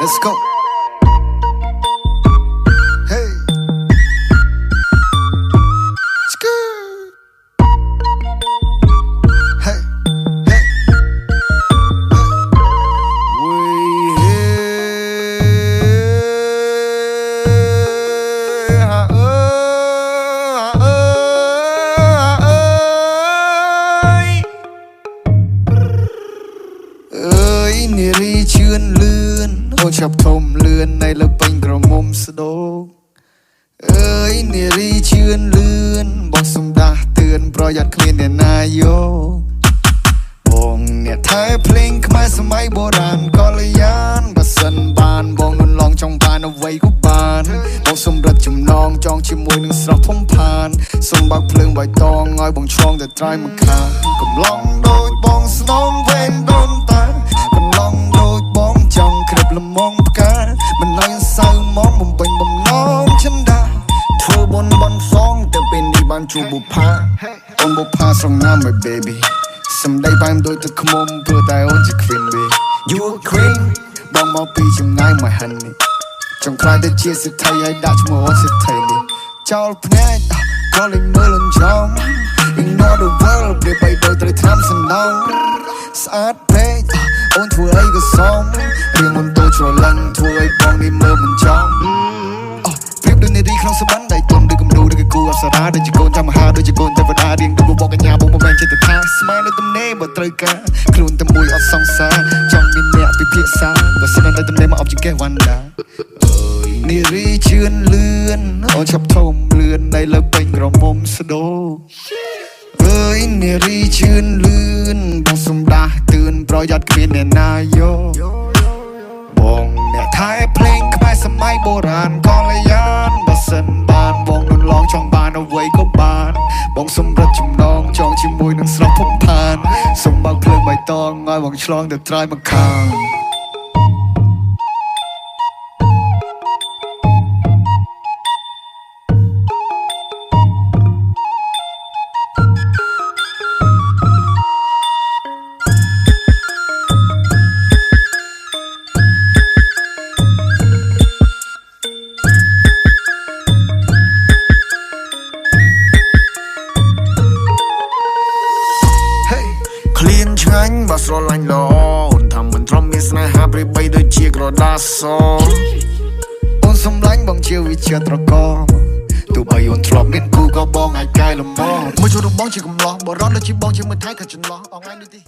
Let's go. យនារីជឿនលឿនអូនឆាប់ធំលឿនในលើពេញក្រមុំស្ដោអើយនារីជឿនលឿនបងសំដាស់ទឿនប្រយ័ត្នគ្មានអ្នកណាយកបងអ្នកថែភ្លេងខ្មែរសម័យបុរាណកល្យានបើសិនបានបងនុនឡងចង់បានអ្វីក៏បានបងសម្រិតចំណងចងជាមួយនឹងស្រស់ធំផានសូមបើកភ្លើងបៃតងឲ្យបងឆ្លងទៅត្រៃមកខាងកំឡងដូចបងស្នងវែង បានជួបបុប្ផាអូនបុប្ផាស្រងណាម my baby សំដីបែមដូចទឹកខ្មុំព្រោះតែអូនជា queen baby you a queen បងមកពីចម្ងាយ my honey ចង់ខ្លាយទៅជាសិទ្ធិឲ្យដាក់ឈ្មោះអូនសិទ្ធិនេះចោលភ្នែកក៏លេងមើលលំចំ ignore the world ព្រាបបីដូចត្រូវឆ្នាំសណ្ដោងស្អាតពេកអូនធ្វើអីក៏សមរៀងមុនតូចច្រឡឹងធ្វើឲ្យបងនេះមើលមិនចំអូព្រៀបដូចនារីក្នុងសប័នដៃទុំដូចគំនូ ដូចគូអប្សរាដូចជាកូនចាំមហាដូចជាកូនទេវតារៀងដូចបបកកញ្ញាបងមិនមែនចិត្តថាស្មាននៅទំនេរបើត្រូវការខ្លួនតែមួយអត់សង្សារចង់មានអ្នកពិភាក្សាបើសិនតែទំនេរមកអបជាកេះវ៉ាន់ដាអើយនារីជឿនលឿនអូនឆាប់ធំលឿននៅលើពេញក្រមុំស្ដោអើយនារីជឿនលឿនបងសំដាស់ទឿនប្រយ័ត្នគ្មានអ្នកណាយកបងអ្នកថែភ្លេងខ្មែរសម័យបុរាណកល្យានបើសិនបា ចំណងចងជាមួយនឹងស្រស់ភពផានសូមបើកភ្លើងបៃតងឲ្យបងឆ្លងទៅត្រើយមកខាង លានឆ្ងាញ់បើស្រឡាញ់ល្អអូនថាមិនទ្រាំមានស្នេហាព្រាបបីដូចជាក្រដាសសអូនសំឡាញ់បងជាវិជាត្រកទោះបីអូនធ្លាប់មានគូក៏បងអាចកែលម្អមួយជួរបងជាកំឡោះបរោះដូចជាបងជាមើលថៃក៏ចន្លោះអងឯងដូចទី